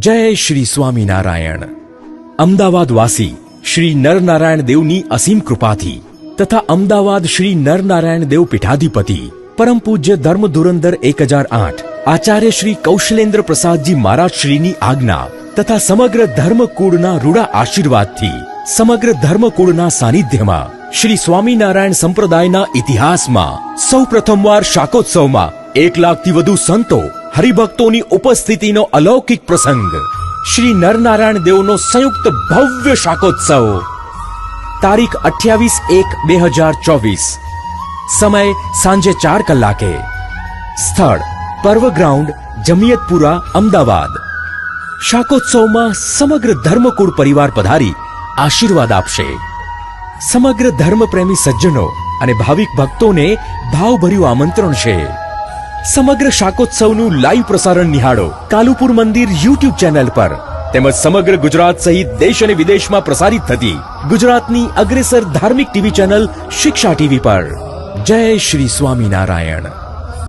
જય શ્રી સ્વામિનારાયણ. અમદાવાદ વાસી શ્રી નરનારાયણ દેવની અસીમ કૃપાથી તથા અમદાવાદ શ્રી નરનારાયણ દેવ પીઠાધિપતિ પરમ પૂજ્ય ધર્મ ધુરંધર એક હજાર આઠ આચાર્ય શ્રી કૌશલેન્દ્ર પ્રસાદજી મહારાજ શ્રીની આજ્ઞા તથા સમગ્ર ધર્મકુળના રૂડા આશીર્વાદથી સમગ્ર ધર્મકુળના સાનિધ્યમાં શ્રી સ્વામિનારાયણ સંપ્રદાયના ઇતિહાસમાં સૌ પ્રથમવાર શાકોત્સવમાં એક લાખથી વધુ સંતો હરિભક્તોની ઉપસ્થિતિનો અલૌકિક પ્રસંગ. શ્રી નરનારાયણ દેવનો સંયુક્ત ભવ્ય શાકોત્સવ. તારીખ અઠ્યાવીસ એક બે હજાર ચોવીસ. સમય સાંજે ચાર કલાકે. સ્થળ પર્વ ગ્રાઉન્ડ જમિયતપુરા, અમદાવાદ. શાકોત્સવમાં સમગ્ર ધર્મકુળ પરિવાર પધારી આશીર્વાદ આપશે. સમગ્ર ધર્મપ્રેમી સજ્જનો અને ભાવિક ભક્તોને ભાવભર્યું આમંત્રણ છે. સમગ્ર શાકોત્સવનું લાઈવ પ્રસારણ નિહાળો કાલુપુર મંદિર યુટ્યુબ ચેનલ પર. તેમજ સમગ્ર ગુજરાત સહિત દેશ અને વિદેશમાં પ્રસારિત થતી ગુજરાતની અગ્રેસર ધાર્મિક ટીવી ચેનલ શિક્ષા ટીવી પર. જય શ્રી સ્વામિનારાયણ.